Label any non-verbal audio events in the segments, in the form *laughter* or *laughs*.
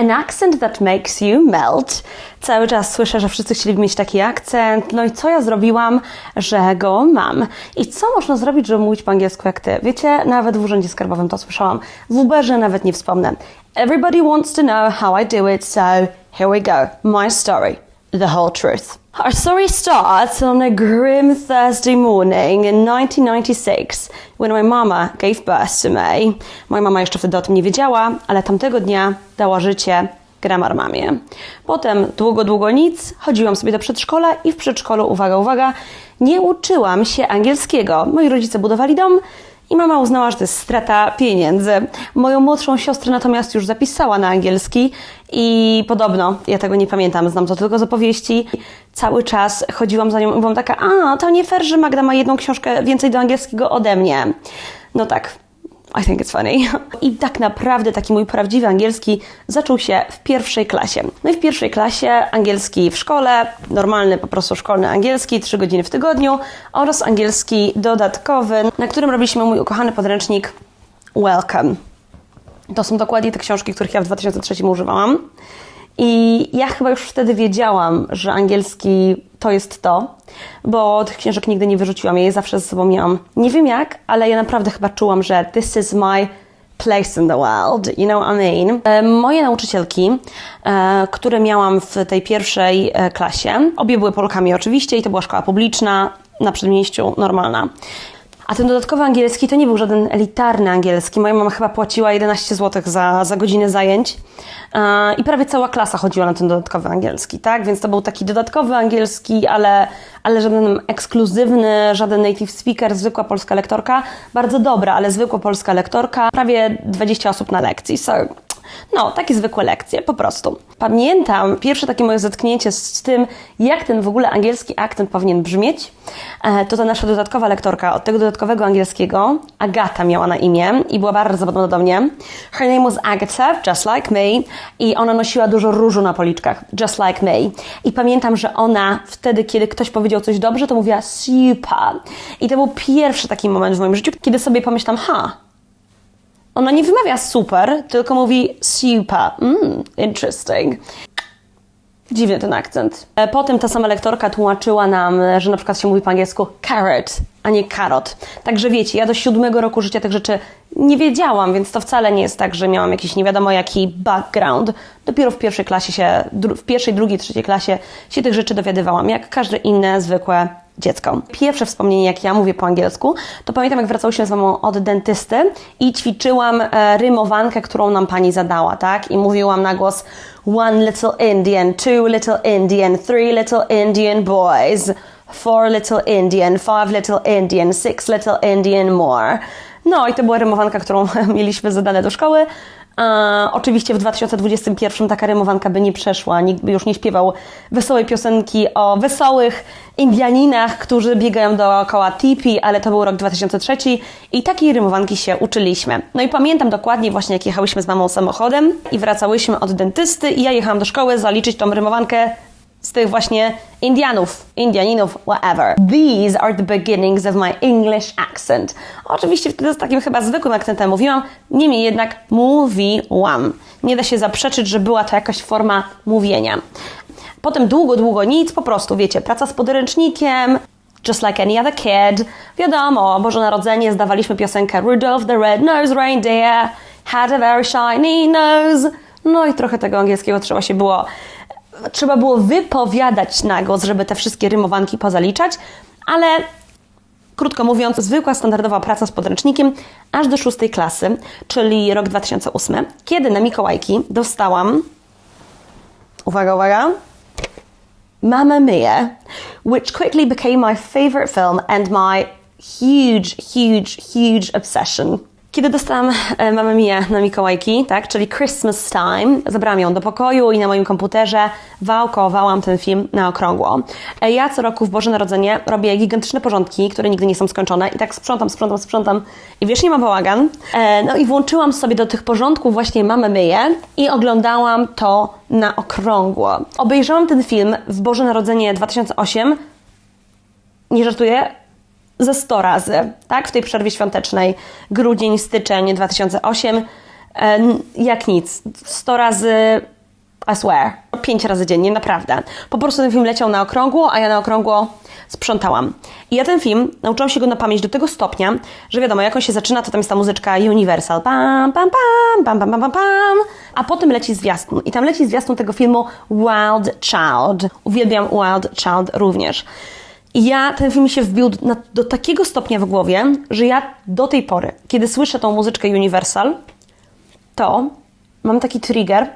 An accent that makes you melt. Cały czas słyszę, że wszyscy chcieliby mieć taki akcent. No i co ja zrobiłam, że go mam? I co można zrobić, żeby mówić po angielsku jak ty? Wiecie, nawet w urzędzie skarbowym to słyszałam. W Uberze nawet nie wspomnę. Everybody wants to know how I do it, so here we go. My story. The whole truth. Our story starts on a grim Thursday morning in 1996 when my mama gave birth to me. Moja mama jeszcze wtedy o tym nie wiedziała, ale tamtego dnia dała życie Grammar mamie. Potem długo, długo nic, chodziłam sobie do przedszkola i w przedszkolu, uwaga, uwaga, nie uczyłam się angielskiego. Moi rodzice budowali dom i mama uznała, że to jest strata pieniędzy. Moją młodszą siostrę natomiast już zapisała na angielski i podobno, ja tego nie pamiętam, znam to tylko z opowieści, cały czas chodziłam za nią i byłam taka, a to nie fair, że Magda ma jedną książkę więcej do angielskiego ode mnie. No tak, I think it's funny. *laughs* I tak naprawdę taki mój prawdziwy angielski zaczął się w pierwszej klasie. No i w pierwszej klasie angielski w szkole, normalny po prostu szkolny angielski, trzy godziny w tygodniu oraz angielski dodatkowy, na którym robiliśmy mój ukochany podręcznik Welcome. To są dokładnie te książki, których ja w 2003 używałam. I ja chyba już wtedy wiedziałam, że angielski to jest to, bo tych książek nigdy nie wyrzuciłam, ja je zawsze ze sobą miałam. Nie wiem jak, ale ja naprawdę chyba czułam, że this is my place in the world, you know what I mean? E, moje nauczycielki, e, które miałam w tej pierwszej e, klasie, obie były Polkami oczywiście i to była szkoła publiczna na przedmieściu, normalna. A ten dodatkowy angielski to nie był żaden elitarny angielski. Moja mama chyba płaciła 11 zł za, za godzinę zajęć i prawie cała klasa chodziła na ten dodatkowy angielski, tak? Więc to był taki dodatkowy angielski, ale, ale żaden ekskluzywny, żaden native speaker, zwykła polska lektorka. Bardzo dobra, ale zwykła polska lektorka. Prawie 20 osób na lekcji. So, no, takie zwykłe lekcje, po prostu. Pamiętam pierwsze takie moje zetknięcie z tym, jak ten w ogóle angielski akcent powinien brzmieć. E, To ta nasza dodatkowa lektorka od tego dodatkowego angielskiego, Agata miała na imię i była bardzo podobna do mnie. Her name was Agatha, just like me. I ona nosiła dużo różu na policzkach, just like me. I pamiętam, że ona wtedy, kiedy ktoś powiedział coś dobrze, to mówiła super. I to był pierwszy taki moment w moim życiu, kiedy sobie pomyślałam, ha, ona nie wymawia super, tylko mówi super. Mm, interesting. Dziwny ten akcent. E, Potem ta sama lektorka tłumaczyła nam, że na przykład się mówi po angielsku carrot, a nie karot. Także wiecie, ja do siódmego roku życia tych rzeczy nie wiedziałam, więc to wcale nie jest tak, że miałam jakiś nie wiadomo jaki background. Dopiero w pierwszej klasie się, w pierwszej, drugiej, trzeciej klasie się tych rzeczy dowiadywałam, jak każde inne zwykłe dziecko. Pierwsze wspomnienie, jak ja mówię po angielsku, to pamiętam, jak wracałyśmy z mamą od dentysty i ćwiczyłam e, rymowankę, którą nam pani zadała, tak? I mówiłam na głos one little Indian, two little Indian, three little Indian boys, four little Indian, five little Indian, six little Indian more. No i to była rymowanka, którą *laughs* mieliśmy zadane do szkoły. E, oczywiście w 2021 taka rymowanka by nie przeszła, nikt by już nie śpiewał wesołej piosenki o wesołych Indianinach, którzy biegają dookoła tipi, ale to był rok 2003 i takiej rymowanki się uczyliśmy. No i pamiętam dokładnie właśnie jak jechałyśmy z mamą samochodem i wracałyśmy od dentysty i ja jechałam do szkoły zaliczyć tą rymowankę z tych właśnie Indianów, Indianinów, whatever. These are the beginnings of my English accent. Oczywiście wtedy z takim chyba zwykłym akcentem mówiłam, niemniej jednak mówiłam. Nie da się zaprzeczyć, że była to jakaś forma mówienia. Potem długo, długo nic, po prostu, wiecie, praca z podręcznikiem, just like any other kid. Wiadomo, Boże Narodzenie, zdawaliśmy piosenkę Rudolph the Red-Nosed Reindeer had a very shiny nose. No i trochę tego angielskiego trzeba się było trzeba było wypowiadać na głos, żeby te wszystkie rymowanki pozaliczać, ale krótko mówiąc, zwykła standardowa praca z podręcznikiem aż do szóstej klasy, czyli rok 2008, kiedy na Mikołajki dostałam, uwaga, uwaga, Mamma Mia, which quickly became my favorite film and my huge, huge, huge obsession. Kiedy dostałam e, Mamma Mia na Mikołajki, tak, czyli Christmas Time, zabrałam ją do pokoju i na moim komputerze wałkowałam ten film na okrągło. E, Ja co roku w Boże Narodzenie robię gigantyczne porządki, które nigdy nie są skończone i tak sprzątam, sprzątam, sprzątam i wiesz, nie mam bałagan. E, No i włączyłam sobie do tych porządków właśnie Mamma Mia i oglądałam to na okrągło. Obejrzałam ten film w Boże Narodzenie 2008 nie żartuję, ze 100 razy, tak? W tej przerwie świątecznej, grudzień, styczeń 2008. E, jak nic. 100 razy I swear. Pięć razy dziennie, naprawdę. Po prostu ten film leciał na okrągło, a ja na okrągło sprzątałam. I ja ten film nauczyłam się go na pamięć do tego stopnia, że wiadomo, jak on się zaczyna, to tam jest ta muzyczka Universal. Pam, pam, pam, pam, pam, pam, pam, pam. A potem leci zwiastun. I tam leci zwiastun tego filmu Wild Child. Uwielbiam Wild Child również. I ja, ten film się wbił do, do takiego stopnia w głowie, że ja do tej pory, kiedy słyszę tą muzyczkę Universal, to mam taki trigger,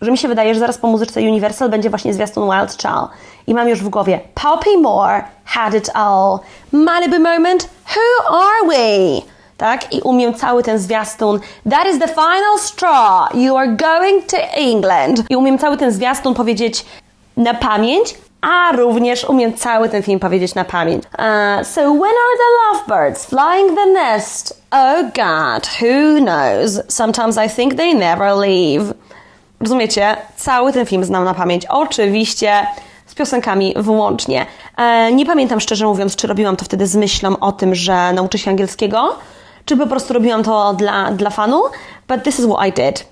że mi się wydaje, że zaraz po muzyczce Universal będzie właśnie zwiastun Wild Child. I mam już w głowie Poppy Moore had it all. Malibu moment, who are we? Tak? I umiem cały ten zwiastun. That is the final straw. You are going to England. I umiem cały ten zwiastun powiedzieć na pamięć, a również umiem cały ten film powiedzieć na pamięć. Uh, so when are the lovebirds flying the nest? Oh God, who knows? Sometimes I think they never leave. Rozumiecie? Cały ten film znam na pamięć. Oczywiście z piosenkami wyłącznie. E, nie pamiętam szczerze mówiąc, czy robiłam to wtedy z myślą o tym, że nauczę się angielskiego, czy po prostu robiłam to dla, dla fanu, but this is what I did.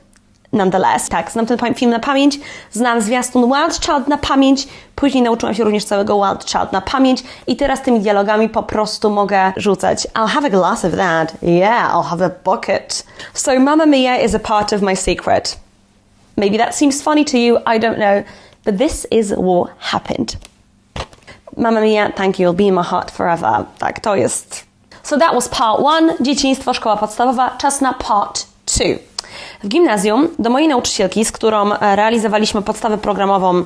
Nonetheless, tak, znam ten film na pamięć, znam zwiastun Wild Child na pamięć, później nauczyłam się również całego Wild Child na pamięć i teraz tymi dialogami po prostu mogę rzucać. I'll have a glass of that. Yeah, I'll have a bucket. So Mamma Mia is a part of my secret. Maybe that seems funny to you, I don't know, but this is what happened. Mamma Mia, thank you, you'll be in my heart forever. Tak, to jest. So that was part one, dzieciństwo, szkoła podstawowa. Czas na part two. W gimnazjum do mojej nauczycielki, z którą e, realizowaliśmy podstawę programową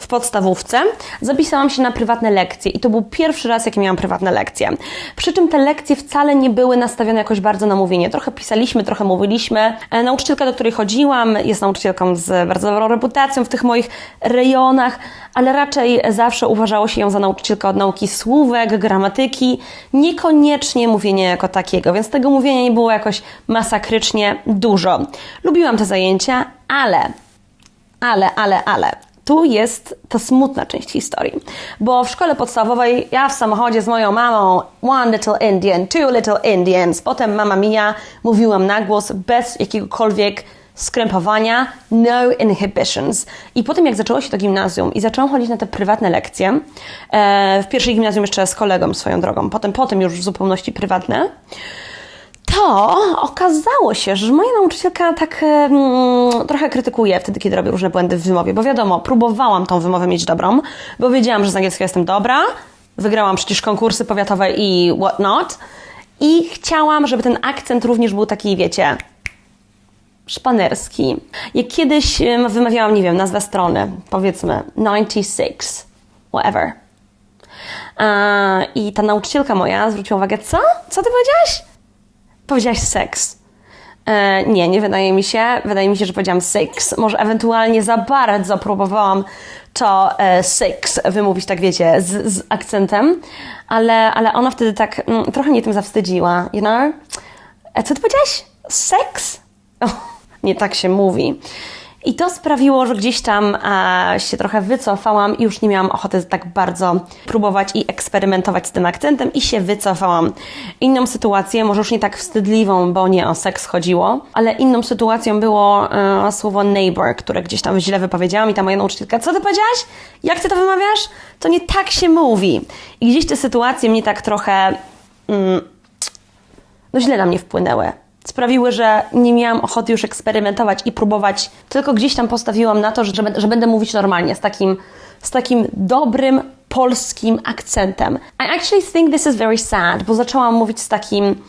w podstawówce, zapisałam się na prywatne lekcje i to był pierwszy raz, jak miałam prywatne lekcje. Przy czym te lekcje wcale nie były nastawione jakoś bardzo na mówienie. Trochę pisaliśmy, trochę mówiliśmy. E, Nauczycielka, do której chodziłam, jest nauczycielką z bardzo dobrą reputacją w tych moich rejonach, ale raczej zawsze uważało się ją za nauczycielkę od nauki słówek, gramatyki, niekoniecznie mówienia jako takiego, więc tego mówienia nie było jakoś masakrycznie dużo. Lubiłam te zajęcia, ale ale, ale, ale. Tu jest ta smutna część historii, bo w szkole podstawowej ja w samochodzie z moją mamą one little Indian, two little Indians, potem mama mia, mówiłam na głos bez jakiegokolwiek skrępowania, no inhibitions. I potem jak zaczęło się to gimnazjum i zaczęłam chodzić na te prywatne lekcje, e, w pierwszej gimnazjum jeszcze z kolegą swoją drogą, potem, potem już w zupełności prywatne, to okazało się, że moja nauczycielka tak mm, trochę krytykuje wtedy, kiedy robię różne błędy w wymowie, bo wiadomo, próbowałam tą wymowę mieć dobrą, bo wiedziałam, że z angielskiego jestem dobra, wygrałam przecież konkursy powiatowe i what not i chciałam, żeby ten akcent również był taki, wiecie, szpanerski. Jak kiedyś wymawiałam, nie wiem, nazwę strony, powiedzmy 96, whatever. I ta nauczycielka moja zwróciła uwagę, co? Co ty powiedziałaś? Powiedziałaś seks. E, nie, nie wydaje mi się. Wydaje mi się, że powiedziałam six. Może ewentualnie za bardzo próbowałam to e, wymówić, tak wiecie, z, z akcentem, ale, ale ona wtedy tak mm, trochę mnie tym zawstydziła, you know? E, co ty powiedziałaś? Seks? *laughs* nie tak się mówi. I to sprawiło, że gdzieś tam e, się trochę wycofałam i już nie miałam ochoty tak bardzo próbować i eksperymentować z tym akcentem i się wycofałam. Inną sytuację, może już nie tak wstydliwą, bo nie o seks chodziło, ale inną sytuacją było e, słowo neighbor, które gdzieś tam źle wypowiedziałam i ta moja nauczycielka, co ty powiedziałaś? Jak ty to wymawiasz? To nie tak się mówi. I gdzieś te sytuacje mnie tak trochę... Mm, no źle na mnie wpłynęły. Sprawiły, że nie miałam ochoty już eksperymentować i próbować, tylko gdzieś tam postawiłam na to, że, że będę mówić normalnie, z takim, z takim dobrym polskim akcentem. I actually think this is very sad, bo zaczęłam mówić z takim,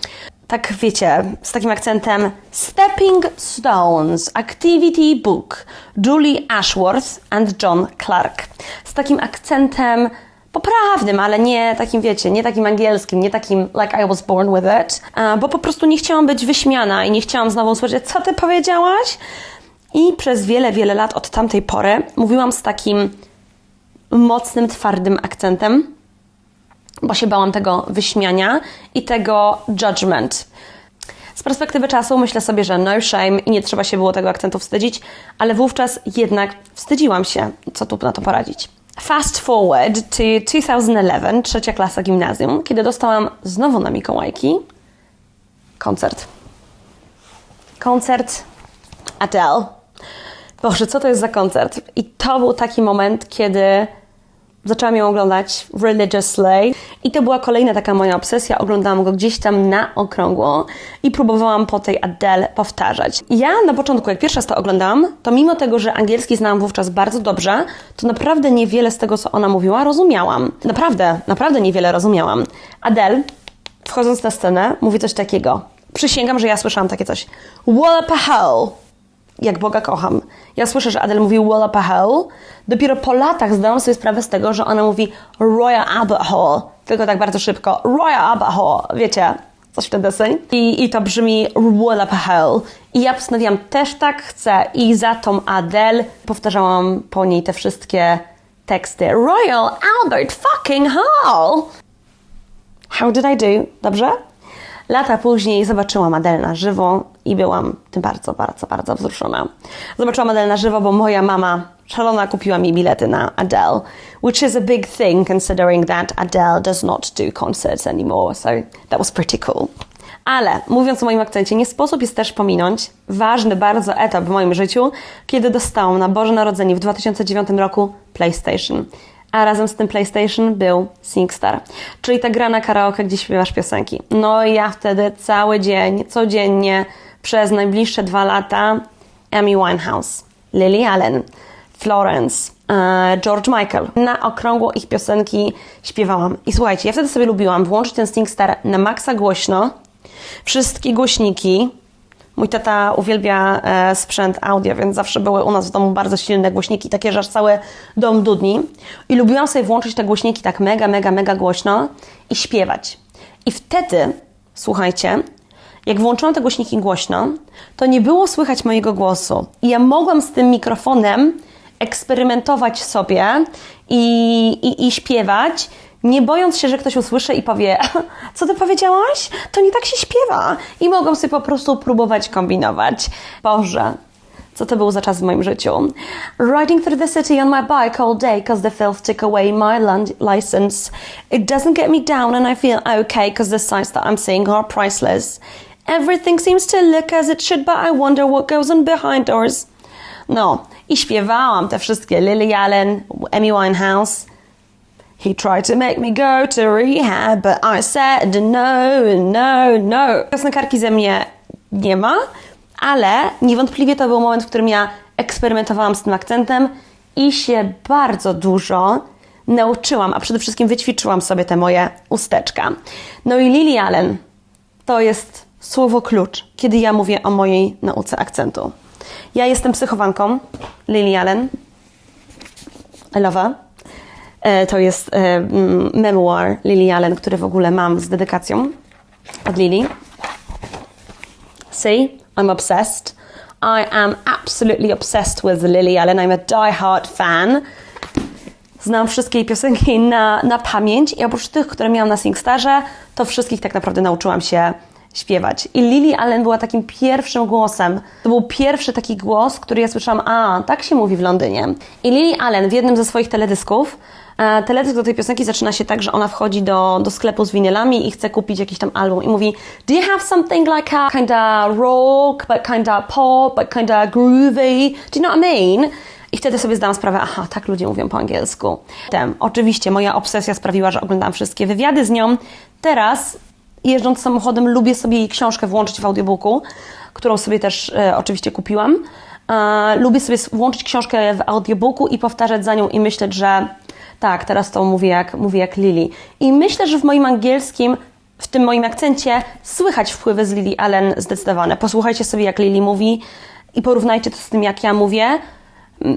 tak wiecie, z takim akcentem Stepping Stones, Activity Book, Julie Ashworth and John Clark. Z takim akcentem poprawnym, ale nie takim, wiecie, nie takim angielskim, nie takim like I was born with it, bo po prostu nie chciałam być wyśmiana i nie chciałam znowu usłyszeć, co ty powiedziałaś? I przez wiele, wiele lat od tamtej pory mówiłam z takim mocnym, twardym akcentem, bo się bałam tego wyśmiania i tego judgment. Z perspektywy czasu myślę sobie, że no shame i nie trzeba się było tego akcentu wstydzić, ale wówczas jednak wstydziłam się, co tu na to poradzić. Fast forward to 2011, trzecia klasa gimnazjum, kiedy dostałam znowu na Mikołajki koncert. koncert Adele. Boże, co to jest za koncert? I to był taki moment, kiedy zaczęłam ją oglądać religiously i to była kolejna taka moja obsesja. Oglądałam go gdzieś tam na okrągło i próbowałam po tej Adele powtarzać. Ja na początku, jak pierwszy raz to oglądałam, to mimo tego, że angielski znałam wówczas bardzo dobrze, to naprawdę niewiele z tego, co ona mówiła, rozumiałam. Naprawdę, naprawdę niewiele rozumiałam. Adele, wchodząc na scenę, mówi coś takiego. Przysięgam, że ja słyszałam takie coś. Wallop a hole jak Boga kocham. Ja słyszę, że Adele mówi Walla Hole. Dopiero po latach zdałam sobie sprawę z tego, że ona mówi Royal Albert Hall. Tylko tak bardzo szybko. Royal Albert Hall. Wiecie, coś w ten deseń. I, i to brzmi Walla Hole. I ja postanowiłam, też tak chcę. I za tą Adele powtarzałam po niej te wszystkie teksty. Royal Albert fucking Hall. How did I do? Dobrze? Lata później zobaczyłam Adele na żywo i byłam tym bardzo, bardzo, bardzo wzruszona. Zobaczyłam Adele na żywo, bo moja mama szalona kupiła mi bilety na Adele, which is a big thing considering that Adele does not do concerts anymore, so that was pretty cool. Ale mówiąc o moim akcencie, nie sposób jest też pominąć ważny bardzo etap w moim życiu, kiedy dostałam na Boże Narodzenie w 2009 roku PlayStation a razem z tym PlayStation był SingStar, czyli ta gra na karaoke, gdzie śpiewasz piosenki. No i ja wtedy cały dzień, codziennie, przez najbliższe dwa lata Amy Winehouse, Lily Allen, Florence, e, George Michael. Na okrągło ich piosenki śpiewałam. I słuchajcie, ja wtedy sobie lubiłam włączyć ten SingStar na maksa głośno, wszystkie głośniki, Mój tata uwielbia e, sprzęt audio, więc zawsze były u nas w domu bardzo silne głośniki, takie, że aż cały dom dudni. I lubiłam sobie włączyć te głośniki tak mega, mega, mega głośno i śpiewać. I wtedy, słuchajcie, jak włączyłam te głośniki głośno, to nie było słychać mojego głosu. I ja mogłam z tym mikrofonem eksperymentować sobie i, i, i śpiewać nie bojąc się, że ktoś usłyszy i powie, *laughs* co ty powiedziałaś? To nie tak się śpiewa. I mogą sobie po prostu próbować kombinować. Boże, co to był za czas w moim życiu. Riding through the city on my bike all day cause the filth took away my license. It doesn't get me down and I feel okay cause the sights that I'm seeing are priceless. Everything seems to look as it should but I wonder what goes on behind doors. No, i śpiewałam te wszystkie Lily Allen, Amy Winehouse, He tried to make me go to rehab, but I said no, no, no. Piosenkarki ze mnie nie ma, ale niewątpliwie to był moment, w którym ja eksperymentowałam z tym akcentem i się bardzo dużo nauczyłam, a przede wszystkim wyćwiczyłam sobie te moje usteczka. No i Lily Allen to jest słowo klucz, kiedy ja mówię o mojej nauce akcentu. Ja jestem psychowanką Lily Allen. I love her. E, to jest e, memoir Lily Allen, który w ogóle mam z dedykacją od Lily. See, I'm obsessed. I am absolutely obsessed with Lily Allen. I'm a die-hard fan. Znam wszystkie jej piosenki na, na pamięć i oprócz tych, które miałam na SingStarze, to wszystkich tak naprawdę nauczyłam się śpiewać. I Lily Allen była takim pierwszym głosem. To był pierwszy taki głos, który ja słyszałam, a, tak się mówi w Londynie. I Lily Allen w jednym ze swoich teledysków teledysk do tej piosenki zaczyna się tak, że ona wchodzi do, do sklepu z winylami i chce kupić jakiś tam album i mówi Do you have something like a kinda rock, but kinda pop, but kinda groovy? Do you know what I mean? I wtedy sobie zdałam sprawę, aha, tak ludzie mówią po angielsku. Potem, oczywiście, moja obsesja sprawiła, że oglądałam wszystkie wywiady z nią. Teraz, jeżdżąc samochodem, lubię sobie jej książkę włączyć w audiobooku, którą sobie też e, oczywiście kupiłam. E, lubię sobie włączyć książkę w audiobooku i powtarzać za nią i myśleć, że tak, teraz to mówię jak, mówię jak Lily. I myślę, że w moim angielskim, w tym moim akcencie, słychać wpływy z Lily Allen zdecydowane. Posłuchajcie sobie, jak Lily mówi i porównajcie to z tym, jak ja mówię.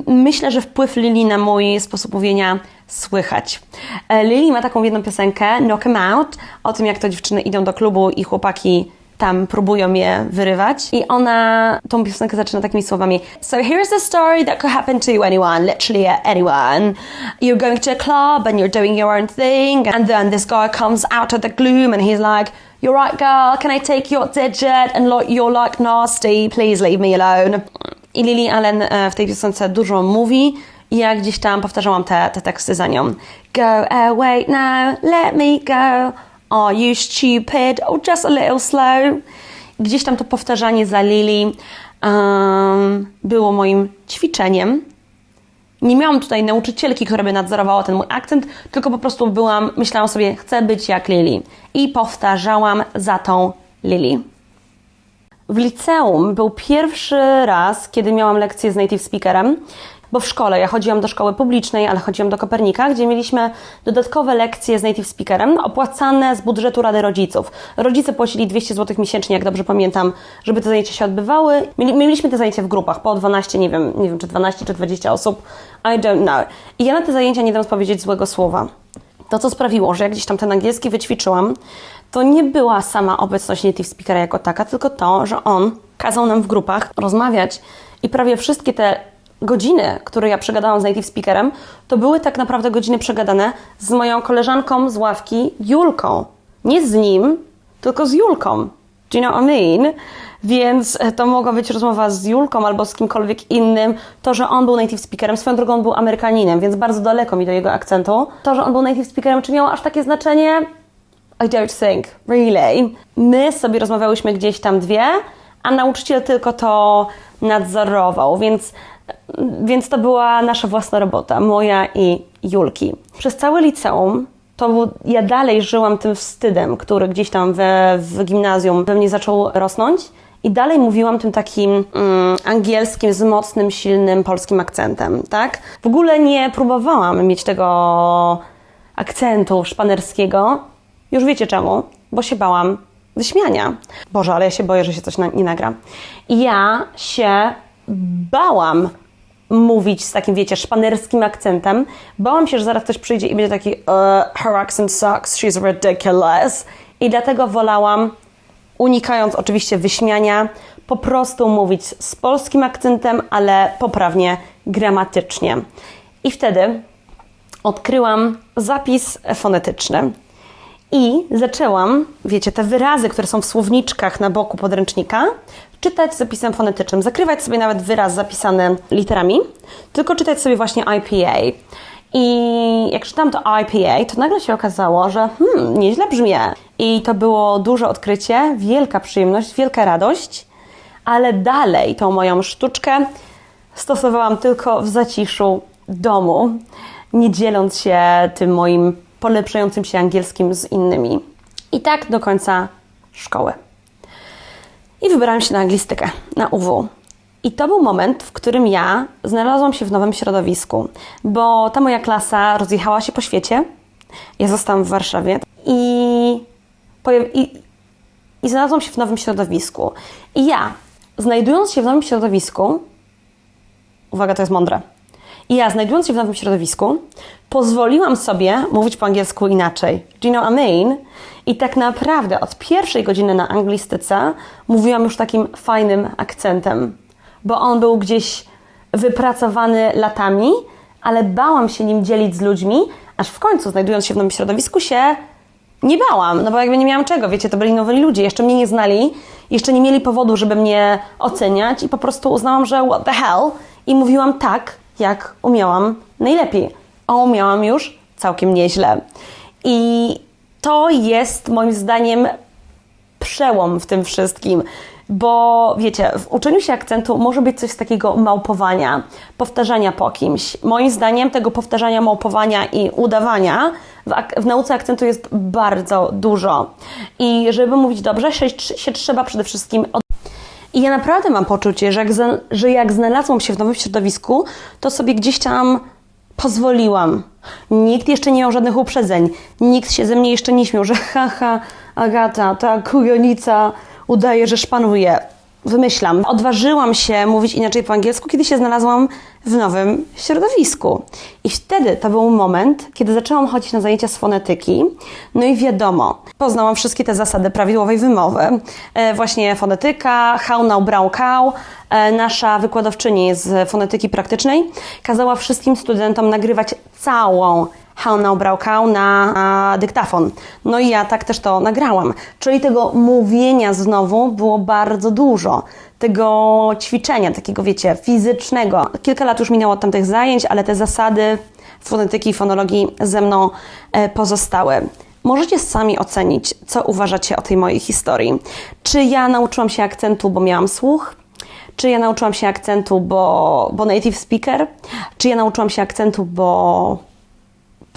Myślę, że wpływ Lily na mój sposób mówienia słychać. E, Lily ma taką jedną piosenkę, Knock 'em Out, o tym, jak to dziewczyny idą do klubu i chłopaki tam próbują je wyrywać. I ona tą piosenkę zaczyna takimi słowami. So here's the story that could happen to anyone, literally anyone. You're going to a club and you're doing your own thing and then this guy comes out of the gloom and he's like, you're right girl, can I take your digit? And you're like nasty, please leave me alone. I Lily Allen e, w tej piosence dużo mówi, i ja gdzieś tam powtarzałam te, te teksty za nią. Go away now, let me go. Are you stupid or just a little slow? Gdzieś tam to powtarzanie za Lili em, było moim ćwiczeniem. Nie miałam tutaj nauczycielki, która by nadzorowała ten mój akcent, tylko po prostu byłam, myślałam sobie, chcę być jak Lili. I powtarzałam za tą Lili. W liceum był pierwszy raz, kiedy miałam lekcję z native speakerem, bo w szkole, ja chodziłam do szkoły publicznej, ale chodziłam do Kopernika, gdzie mieliśmy dodatkowe lekcje z native speakerem, opłacane z budżetu Rady Rodziców. Rodzice płacili 200 zł miesięcznie, jak dobrze pamiętam, żeby te zajęcia się odbywały. Mieli, mieliśmy te zajęcia w grupach, po 12, nie wiem, nie wiem czy 12 czy 20 osób, I don't know. I ja na te zajęcia nie dam powiedzieć złego słowa. To, co sprawiło, że jak gdzieś tam ten angielski wyćwiczyłam, to nie była sama obecność native speakera jako taka, tylko to, że on kazał nam w grupach rozmawiać i prawie wszystkie te godziny, które ja przegadałam z native speakerem, to były tak naprawdę godziny przegadane z moją koleżanką z ławki, Julką. Nie z nim, tylko z Julką. Do you know what I mean? Więc e, to mogła być rozmowa z Julką albo z kimkolwiek innym. To, że on był native speakerem, swoją drogą on był Amerykaninem, więc bardzo daleko mi do jego akcentu. To, że on był native speakerem, czy miało aż takie znaczenie? I don't think, really. My sobie rozmawiałyśmy gdzieś tam dwie, a nauczyciel tylko to nadzorował, więc, więc to była nasza własna robota, moja i Julki. Przez całe liceum to ja dalej żyłam tym wstydem, który gdzieś tam we, w gimnazjum we mnie zaczął rosnąć. I dalej mówiłam tym takim mm, angielskim, z mocnym, silnym polskim akcentem, tak? W ogóle nie próbowałam mieć tego akcentu szpanerskiego. Już wiecie czemu? Bo się bałam wyśmiania. Boże, ale ja się boję, że się coś na, nie nagra. I ja się bałam mówić z takim, wiecie, szpanerskim akcentem. Bałam się, że zaraz ktoś przyjdzie i będzie taki uh, her accent sucks, she's ridiculous. I dlatego wolałam, unikając oczywiście wyśmiania, po prostu mówić z polskim akcentem, ale poprawnie gramatycznie. I wtedy odkryłam zapis fonetyczny. I zaczęłam, wiecie, te wyrazy, które są w słowniczkach na boku podręcznika, czytać zapisem fonetycznym. Zakrywać sobie nawet wyraz zapisany literami, tylko czytać sobie właśnie IPA. I jak czytam to IPA, to nagle się okazało, że hmm, nieźle brzmię. I to było duże odkrycie, wielka przyjemność, wielka radość, ale dalej tą moją sztuczkę stosowałam tylko w zaciszu domu, nie dzieląc się tym moim polepszającym się angielskim z innymi. I tak do końca szkoły. I wybrałam się na anglistykę, na UW. I to był moment, w którym ja znalazłam się w nowym środowisku, bo ta moja klasa rozjechała się po świecie. Ja zostałam w Warszawie i, i, i znalazłam się w nowym środowisku. I ja, znajdując się w nowym środowisku, uwaga, to jest mądre. I ja, znajdując się w nowym środowisku, pozwoliłam sobie mówić po angielsku inaczej. Do you know I mean? I tak naprawdę od pierwszej godziny na anglistyce mówiłam już takim fajnym akcentem, bo on był gdzieś wypracowany latami, ale bałam się nim dzielić z ludźmi, aż w końcu, znajdując się w nowym środowisku, się nie bałam, no bo jakby nie miałam czego, wiecie, to byli nowi ludzie, jeszcze mnie nie znali, jeszcze nie mieli powodu, żeby mnie oceniać i po prostu uznałam, że what the hell i mówiłam tak, jak umiałam najlepiej, a umiałam już całkiem nieźle. I to jest moim zdaniem przełom w tym wszystkim. Bo wiecie, w uczeniu się akcentu może być coś z takiego małpowania, powtarzania po kimś. Moim zdaniem tego powtarzania, małpowania i udawania w, w nauce akcentu jest bardzo dużo. I żeby mówić dobrze, się, się trzeba przede wszystkim i ja naprawdę mam poczucie, że jak, że jak znalazłam się w nowym środowisku, to sobie gdzieś tam pozwoliłam. Nikt jeszcze nie miał żadnych uprzedzeń. Nikt się ze mnie jeszcze nie śmiał, że *laughs* haha, Agata, ta kujonica udaje, że szpanuje. Wymyślam. Odważyłam się mówić inaczej po angielsku, kiedy się znalazłam w nowym środowisku. I wtedy to był moment, kiedy zaczęłam chodzić na zajęcia z fonetyki. No i wiadomo, poznałam wszystkie te zasady prawidłowej wymowy. E, właśnie fonetyka, how, now, brown cow. E, nasza wykładowczyni z fonetyki praktycznej kazała wszystkim studentom nagrywać całą How Braukau na, na dyktafon. No i ja tak też to nagrałam. Czyli tego mówienia znowu było bardzo dużo. Tego ćwiczenia, takiego wiecie, fizycznego. Kilka lat już minęło od tamtych zajęć, ale te zasady fonetyki i fonologii ze mną e, pozostały. Możecie sami ocenić, co uważacie o tej mojej historii. Czy ja nauczyłam się akcentu, bo miałam słuch? Czy ja nauczyłam się akcentu, bo, bo native speaker? Czy ja nauczyłam się akcentu, bo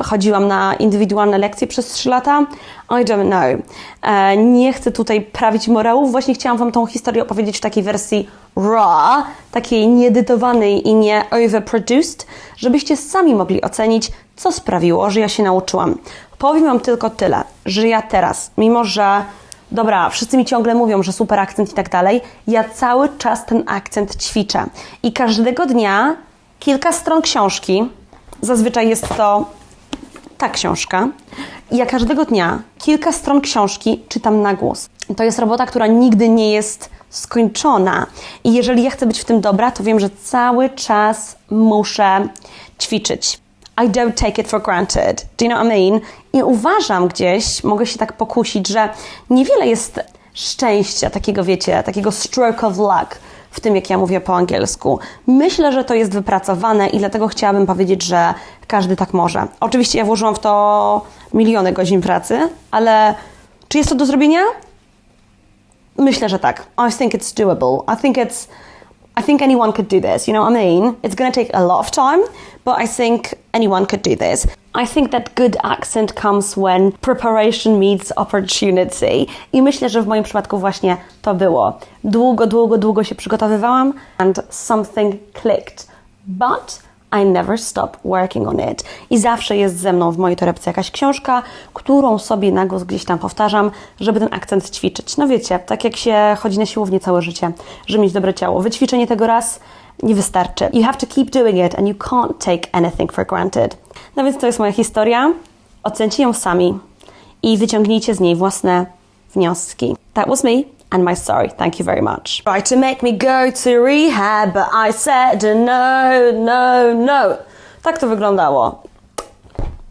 chodziłam na indywidualne lekcje przez 3 lata? I don't know. Nie chcę tutaj prawić morałów. Właśnie chciałam Wam tą historię opowiedzieć w takiej wersji raw, takiej nieedytowanej i nie overproduced, żebyście sami mogli ocenić, co sprawiło, że ja się nauczyłam. Powiem Wam tylko tyle, że ja teraz, mimo że dobra, wszyscy mi ciągle mówią, że super akcent i tak dalej, ja cały czas ten akcent ćwiczę. I każdego dnia kilka stron książki, zazwyczaj jest to ta książka. Ja każdego dnia kilka stron książki czytam na głos. To jest robota, która nigdy nie jest skończona. I jeżeli ja chcę być w tym dobra, to wiem, że cały czas muszę ćwiczyć. I don't take it for granted. Do you know what I mean? I uważam gdzieś, mogę się tak pokusić, że niewiele jest szczęścia, takiego wiecie, takiego stroke of luck w tym, jak ja mówię po angielsku. Myślę, że to jest wypracowane i dlatego chciałabym powiedzieć, że każdy tak może. Oczywiście ja włożyłam w to miliony godzin pracy, ale czy jest to do zrobienia? Myślę, że tak. I think it's doable. I think it's I think anyone could do this, you know what I mean? It's going to take a lot of time, but I think anyone could do this. I think that good accent comes when preparation meets opportunity. I myślę, że w moim przypadku właśnie to było. Długo, długo, długo się przygotowywałam and something clicked. But I never stop working on it. I zawsze jest ze mną w mojej torebce jakaś książka, którą sobie na głos gdzieś tam powtarzam, żeby ten akcent ćwiczyć. No wiecie, tak jak się chodzi na siłownię całe życie, żeby mieć dobre ciało. Wyćwiczenie tego raz nie wystarczy. You have to keep doing it and you can't take anything for granted. No więc to jest moja historia. Ocencie ją sami i wyciągnijcie z niej własne wnioski. That was me and my story. Thank you very much. Right, to make me go to rehab, but I said no, no, no. Tak to wyglądało.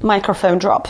Microphone drop.